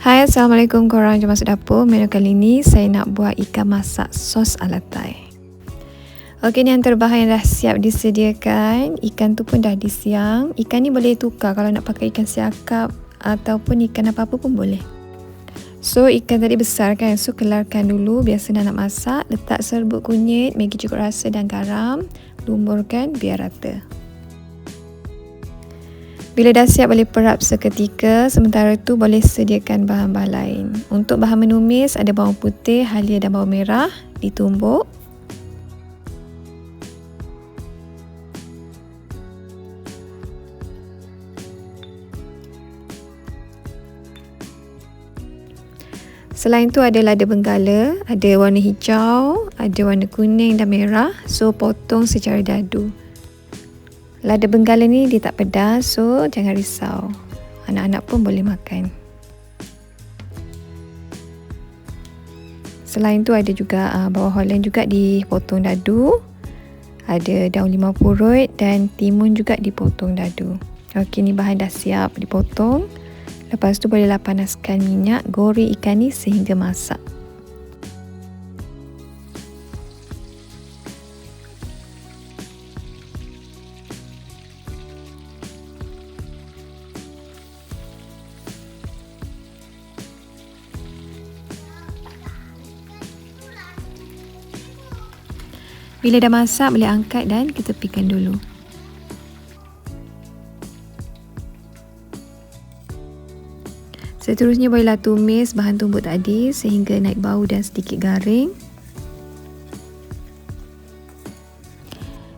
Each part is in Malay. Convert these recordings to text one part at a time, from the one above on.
Hai Assalamualaikum. Korang Jom masuk dapur Menu kali ni Saya nak buat ikan masak sos ala Thai. Okey ni antara bahan yang dah siap disediakan. Ikan tu pun dah disiang. Ikan ni boleh tukar Kalau nak pakai ikan siakap Ataupun ikan apa-apa pun boleh. So ikan tadi besar kan? So kelarkan dulu. Biasa nak masak Letak serbuk kunyit Maggi cukup rasa dan garam. Lumburkan biar rata bila dah siap boleh perap seketika, sementara tu boleh sediakan bahan-bahan lain. Untuk bahan menumis ada bawang putih, halia dan bawang merah ditumbuk. Selain tu ada lada benggala, ada warna hijau, ada warna kuning dan merah. So potong secara dadu. Lada benggala ni dia tak pedas so jangan risau. Anak-anak pun boleh makan. Selain tu ada juga uh, bawang holland juga dipotong dadu. Ada daun limau purut dan timun juga dipotong dadu. Okey ni bahan dah siap dipotong. Lepas tu bolehlah panaskan minyak, goreng ikan ni sehingga masak. Bila dah masak boleh angkat dan ketepikan dulu. Seterusnya bolehlah tumis bahan tumbuk tadi sehingga naik bau dan sedikit garing.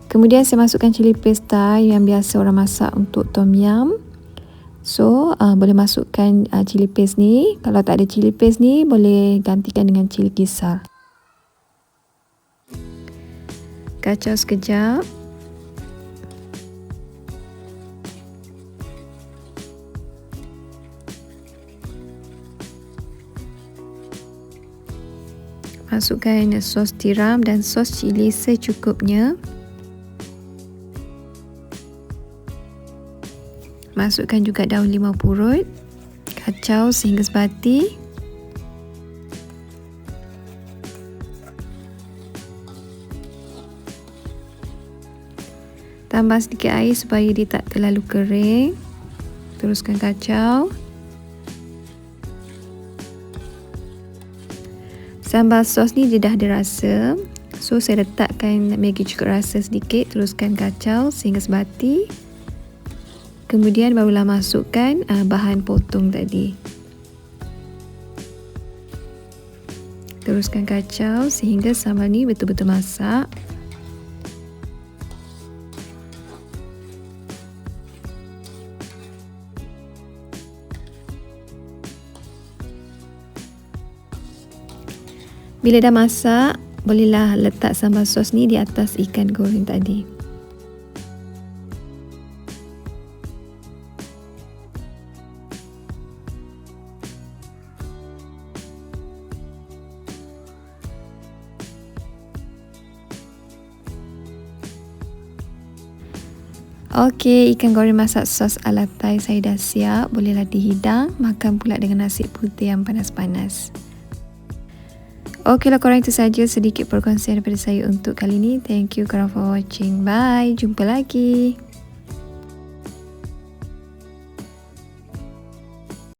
Kemudian saya masukkan cili paste yang biasa orang masak untuk tom yum. So, uh, boleh masukkan uh, cili paste ni. Kalau tak ada cili paste ni, boleh gantikan dengan cili kisar. Kacau sekejap. Masukkan sos tiram dan sos cili secukupnya. Masukkan juga daun limau purut kacau sehingga sebati Tambah sedikit air supaya dia tak terlalu kering. Teruskan kacau. Sambal sos ni dia dah ada rasa. So saya letakkan Maggi cukup rasa sedikit. Teruskan kacau sehingga sebati. Kemudian barulah masukkan uh, bahan potong tadi. Teruskan kacau sehingga sambal ni betul-betul masak. Bila dah masak, bolehlah letak sambal sos ni di atas ikan goreng tadi. Okey, ikan goreng masak sos ala Thai saya dah siap. Bolehlah dihidang, makan pula dengan nasi putih yang panas-panas. Okeylah korang itu saja sedikit perkongsian daripada saya untuk kali ini. Thank you korang for watching. Bye. Jumpa lagi.